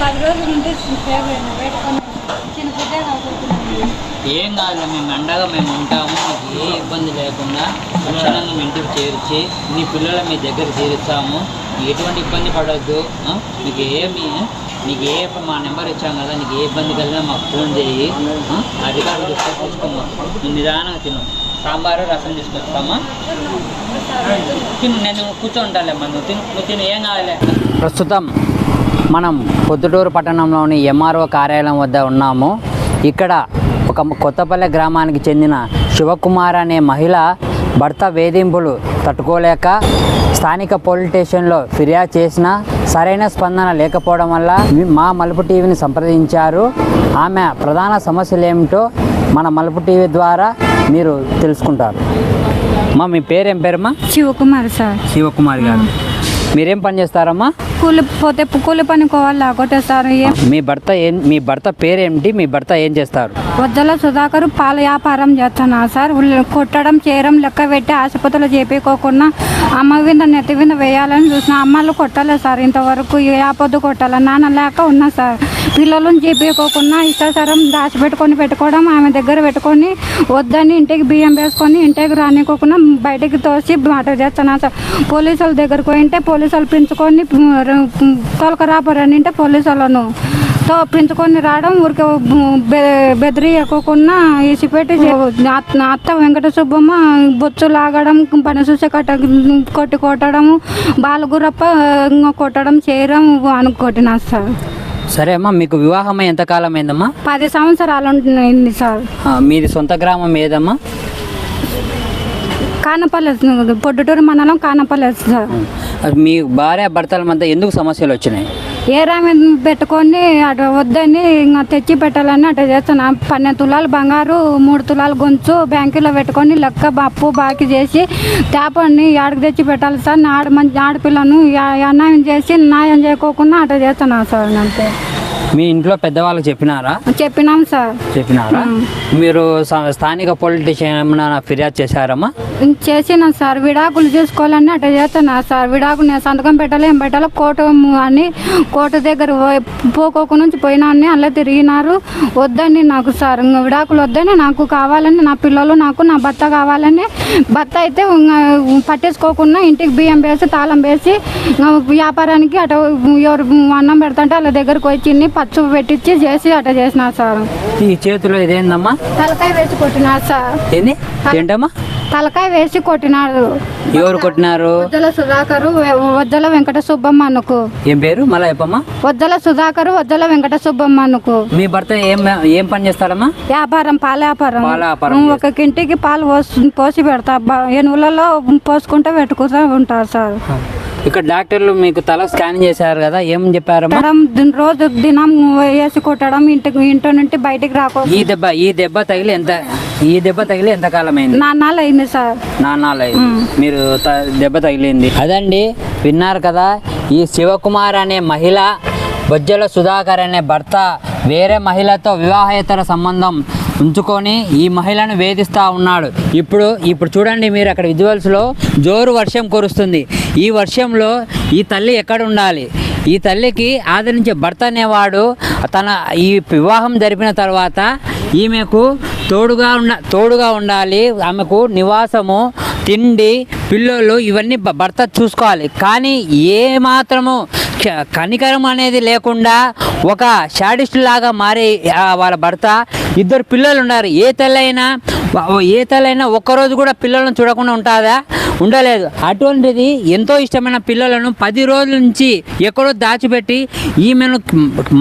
పది రోజుల ఏం కాదు మేము అండగా మేము ఉంటాము మీకు ఏ ఇబ్బంది లేకుండా లక్షణంగా మీ ఇంటికి చేర్చి మీ పిల్లల మీ దగ్గర చేరుస్తాము మీకు ఎటువంటి ఇబ్బంది పడవద్దు? మీకు ఏమి నీకు ఏ మా నెంబర్ ఇచ్చాం కదా నీకు ఏ ఇబ్బంది కలిగినా మాకు ఫోన్ చేయి? అధికారులు చూసుకోమా. నువ్వు నిదానంగా తిను సాంబారు రసం తీసుకొస్తామా? తిను నేను కూర్చోంటాలేమ్మా నువ్వు తిను నువ్వు తిను ఏం కావాలి ప్రస్తుతం మనం పొద్దుటూరు పట్టణంలోని ఎంఆర్ఓ కార్యాలయం వద్ద ఉన్నాము. ఇక్కడ ఒక కొత్తపల్లె గ్రామానికి చెందిన శివకుమార్ అనే మహిళ భర్త వేధింపులు తట్టుకోలేక స్థానిక పోలీస్ స్టేషన్లో ఫిర్యాదు చేసినా సరైన స్పందన లేకపోవడం వల్ల మా మలుపు టీవీని సంప్రదించారు. ఆమె ప్రధాన సమస్యలు ఏమిటో మన మలుపు టీవీ ద్వారా మీరు తెలుసుకుంటారు. అమ్మా మీ పేరేం పేరమ్మా? శివకుమార్ సార్. శివకుమార్ గారు. మీరేం పని చేస్తారమ్మా? కూలి పోతే కూలి పనుకోవాలి లేకపోతే సార్ ఏం మీ భర్త ఏం మీ భర్త పేరేమిటి? మీ భర్త ఏం చేస్తారు? వద్దల సుధాకర్ పాల వ్యాపారం చేస్తున్నా సార్. ఉల్- కొట్టడం చేయడం లెక్క పెట్టి ఆసుపత్రిలో చేపించుకోకుండా అమ్మ వింద నెత్తి వింద వేయాలని చూసిన అమ్మలు కొట్టలేదు సార్. ఇంతవరకు ఏ ఆపొద్దు కొట్టాలి? నాన్న లేక ఉన్నా సార్. పిల్లలను చేపించుకోకుండా ఇష్టాచారం దాచిపెట్టుకొని పెట్టుకోవడం ఆమె దగ్గర పెట్టుకొని వద్దని ఇంటికి బియ్యం వేసుకొని ఇంటికి రానికోకుండా బయటికి తోసి మాట చేస్తున్నా సార్ పోలీసుల దగ్గరకు పోయింటే పోలీసులు పెంచుకొని తొలకరాపరని పోలీసు వాళ్ళను తో పెంచుకొని రావడం ఊరికే బెదిరి ఎక్కువకుండా ఇసిపెట్టి అత్త వెంకట సుబ్బమ్మ బొచ్చు లాగడం పని చూసే కట్ట కొట్టి కొట్టడం బాలగురప్ప కొట్టడం చేయడం అనుకొట్టినా సార్. సరే అమ్మా మీకు వివాహం ఎంతకాలం అయిందమ్మా పది సంవత్సరాలు ఉంటుంది సార్. ఆ, మీది సొంత గ్రామం ఏదమ్మా? కానపల్లె పొద్దుటూరు మండలం కానపల్లె సార్. మీ భార్య భర్తల మధ్య ఎందుకు సమస్యలు వచ్చినాయి? ఏ రామె పెట్టుకొని అటు వద్దని ఇంకా తెచ్చి పెట్టాలని అటు చేస్తున్నా. పన్నెండు తులాలు బంగారు మూడు తులాలు గొంతు బ్యాంకులో పెట్టుకొని లెక్క అప్పు బాకీ చేసి తేపని ఆడికి తెచ్చి పెట్టాలి సార్. నా ఆడ మంచి ఆడపిల్లను అన్యాయం చేసి న్యాయం చేయకోకుండా అట్లా చేస్తున్నా సార్ అంతే. మీ ఇంట్లో పెద్దవాళ్ళకి చెప్పినారా? చెప్పినాం సార్. చెప్పినారా? మీరు స్థానిక పోలీస్ స్టేషన్ ఏమైనా ఫిర్యాదు చేశారమ్మా? చేసినాం సార్. విడాకులు చేసుకోవాలని అటు చేస్తున్నా సార్. విడాకులు నేను సంతకం పెట్టాలి ఏం పెట్టాలి కోర్టు అని కోర్టు దగ్గర పోకోకు నుంచి పోయినా అని అలా తిరిగినారు. వద్దని నాకు సార్. విడాకులు వద్దని నాకు కావాలని నా పిల్లలు నాకు నా భర్త కావాలని భర్త అయితే పట్టేసుకోకుండా ఇంటికి బియ్యం వేసి తాళం వేసి వ్యాపారానికి అటు ఎవరు అన్నం పెడతంటే వాళ్ళ దగ్గరకు వచ్చి పచ్చు పెట్టించి చేసి అట చేసినారు సార్. ఈ చేతిలో ఇదేందమ్మా? తలకాయ వేసి కొట్టినారు సార్. ఏంది? ఏంటమ్మా? తలకాయ వేసి కొట్టినారు. ఎవరు కొట్టినారు? వద్దల సుధాకరు వద్దల వెంకట సుబ్బమ్మనుకు ఏం పేరు? మళ్ళీ చెప్పమ్మా. వద్దల సుధాకరు వద్దల వెంకట సుబ్బమ్మనుకు మీ భర్త ఏం ఏం పని చేస్తాడమ్మా? వ్యాపారం పాల వ్యాపారం పాల వ్యాపారం ఒక ఇంటికి పాలు పోసి పోసి పెడతా ఎనువులలో పోసుకుంటూ పెట్టుకుంటూ ఉంటారు సార్. ఇక్కడ డాక్టర్లు మీకు తల స్కాన్ చేశారు కదా ఏం దిన్- రోజు దినం వేసి కొట్టడం ఇంటికి ఇంటి నుండి బయటికి రాకో ఈ దెబ్బ ఈ దెబ్బ తగిలి ఎంత ఈ దెబ్బ తగిలి ఎంత కాలం అయింది నాన్నాళ్ళు అయింది సార్ నాన్నాళ్ళు మీరు త- దెబ్బ తగిలింది. అదండి విన్నారు కదా ఈ శివకుమార్ అనే మహిళ బొజ్జల సుధాకర్ అనే భర్త వేరే మహిళతో వివాహేతర సంబంధం ఉంచుకొని ఈ మహిళను వేధిస్తూ ఉన్నాడు. ఇప్పుడు ఇప్పుడు చూడండి మీరు అక్కడ విజువల్స్లో జోరు వర్షం కురుస్తుంది. ఈ వర్షంలో ఈ తల్లి ఎక్కడ ఉండాలి? ఈ తల్లికి ఆదరించే భర్త అనేవాడు తన ఈ వివాహం జరిపిన తర్వాత ఈమెకు తోడుగా ఉండ తోడుగా ఉండాలి. ఆమెకు నివాసము తిండి పిల్లలు ఇవన్నీ భర్త చూసుకోవాలి. కానీ ఏ మాత్రము కనికరం అనేది లేకుండా ఒక షాడిస్ట్ లాగా మారి వాళ్ళ భర్త ఇద్దరు పిల్లలు ఉన్నారు. ఏ తల్లైనా ఏ తల్లైనా ఒక్కరోజు కూడా పిల్లలను చూడకుండా ఉంటుందా? ఉండలేదు. అటువంటిది ఎంతో ఇష్టమైన పిల్లలను పది రోజుల నుంచి ఎక్కడో దాచిపెట్టి ఈమెను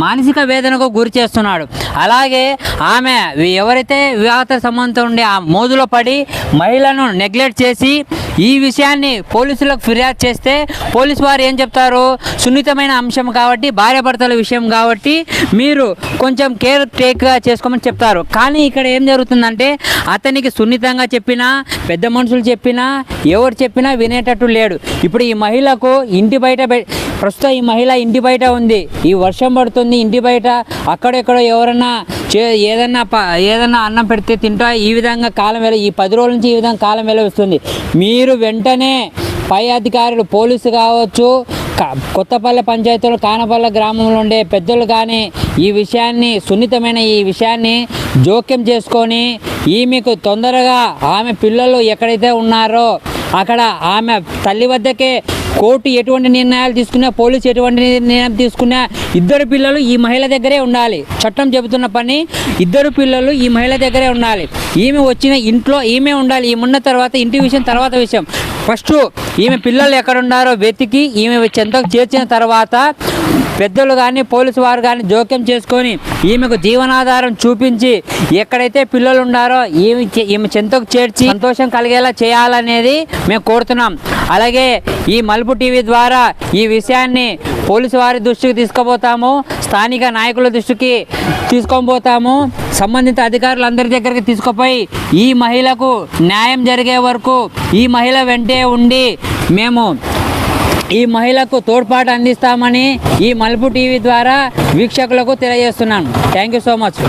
మానసిక వేదనకు గురి చేస్తున్నాడు. అలాగే ఆమె ఎవరైతే వివాహత సంబంధం ఉండే ఆ మోదులో పడి మహిళను నెగ్లెక్ట్ చేసి ఈ విషయాన్ని పోలీసులకు ఫిర్యాదు చేస్తే పోలీసు వారు ఏం చెప్తారు? సున్నితమైన అంశం కాబట్టి భార్యాభర్తల విషయం కాబట్టి మీరు కొంచెం కేర్ టేక్గా చేసుకోమని చెప్తారు. కానీ ఇక్కడ ఏం జరుగుతుందంటే అతనికి సున్నితంగా చెప్పినా పెద్ద మనుషులు చెప్పినా ఎవరు చెప్పినా వినేటట్టు లేడు. ఇప్పుడు ఈ మహిళకు ఇంటి బయట ప్రస్తుతం ఈ మహిళ ఇంటి బయట ఉంది. ఈ వర్షం పడుతుంది ఇంటి బయట. అక్కడెక్కడ ఎవరన్నా చే ఏదన్నా ప ఏదన్నా అన్నం పెడితే తింటా ఈ విధంగా కాలం వెళ్ళ ఈ పది రోజుల నుంచి ఈ విధంగా కాలం వెళ్ళ వస్తుంది మీరు వెంటనే పై అధికారులు పోలీసు కావచ్చు కొత్తపల్లె పంచాయతీలో కానపల్లె గ్రామంలో ఉండే పెద్దలు కానీ ఈ విషయాన్ని సున్నితమైన ఈ విషయాన్ని జోక్యం చేసుకొని ఈమెకు తొందరగా ఆమె పిల్లలు ఎక్కడైతే ఉన్నారో అక్కడ ఆమె తల్లి వద్దకే కోర్టు ఎటువంటి నిర్ణయాలు తీసుకున్నా పోలీసు ఎటువంటి నిర్ణయం తీసుకున్నా ఇద్దరు పిల్లలు ఈ మహిళ దగ్గరే ఉండాలి. చట్టం చెబుతున్న పని ఇద్దరు పిల్లలు ఈ మహిళ దగ్గరే ఉండాలి. ఈమె వచ్చిన ఇంట్లో ఈమె ఉండాలి. ఈమె ఉన్న తర్వాత ఇంటి విషయం తర్వాత విషయం. ఫస్ట్ ఈమె పిల్లలు ఎక్కడ ఉన్నారో వెతికి ఈమె చెంతకు చేర్చిన తర్వాత పెద్దలు కానీ పోలీసు వారు కానీ జోక్యం చేసుకొని ఈమెకు జీవనాధారం చూపించి ఎక్కడైతే పిల్లలు ఉన్నారో ఈమె ఈమె చెంతకు చేర్చి సంతోషం కలిగేలా చేయాలనేది మేము కోరుతున్నాం. అలాగే ఈ మలుపు టీవీ ద్వారా ఈ విషయాన్ని పోలీసు వారి దృష్టికి తీసుకుపోతాము స్థానిక నాయకుల దృష్టికి తీసుకొని సంబంధిత సంబంధిత అధికారులందరి దగ్గరికి తీసుకుపోయి ఈ మహిళకు న్యాయం జరిగే వరకు ఈ మహిళ వెంటే ఉండి మేము ఈ మహిళకు తోడ్పాటు అందిస్తామని ఈ మలుపు టీవీ ద్వారా వీక్షకులకు తెలియజేస్తున్నాను. Thank you so much.